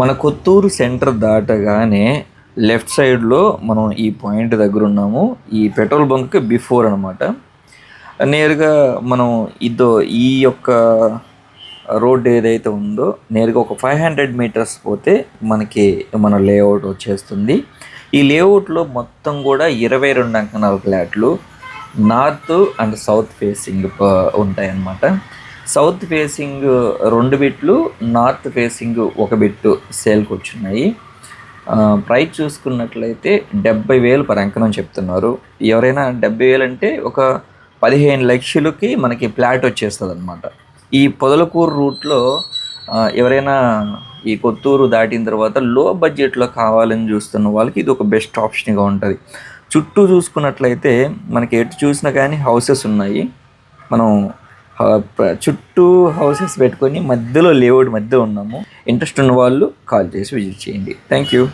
మన కొత్తూరు సెంటర్ దాటగానే లెఫ్ట్ సైడ్లో మనం ఈ పాయింట్ దగ్గర ఉన్నాము. ఈ పెట్రోల్ బంక్కి బిఫోర్ అనమాట నేరుగా మనం ఇదో ఈ యొక్క రోడ్ ఏదైతే ఉందో నేరుగా ఒక ఫైవ్ హండ్రెడ్ మీటర్స్ పోతే మనకి మన లేఅవుట్ వచ్చేస్తుంది. ఈ లేఅవుట్లో మొత్తం కూడా ఇరవై రెండు అంకణాల ఫ్లాట్లు నార్త్ అండ్ సౌత్ ఫేసింగ్ ఉంటాయన్నమాట. సౌత్ ఫేసింగ్ రెండు బిట్లు నార్త్ ఫేసింగ్ ఒక బిట్టు సేల్కి వచ్చున్నాయి ప్రైస్ చూసుకున్నట్లయితే డెబ్బై వేలు పర్ చెప్తున్నారు. ఎవరైనా డెబ్బై వేలు అంటే ఒక పదిహేను లక్షలకి మనకి ఫ్లాట్ వచ్చేస్తుంది అనమాట ఈ పొదలకూరు రూట్లో ఎవరైనా ఈ కొత్తూరు దాటిన తర్వాత లో బడ్జెట్లో కావాలని చూస్తున్న వాళ్ళకి ఇది ఒక బెస్ట్ ఆప్షన్గా ఉంటుంది. చుట్టూ చూసుకున్నట్లయితే మనకి ఎటు చూసినా కానీ హౌసెస్ ఉన్నాయి. మనం చుట్టూ హౌసెస్ పెట్టుకొని మధ్యలో లేఅవుట్ మధ్య ఉన్నాము. ఇంట్రెస్ట్ ఉన్న వాళ్ళు కాల్ చేసి విజిట్ చేయండి. Thank you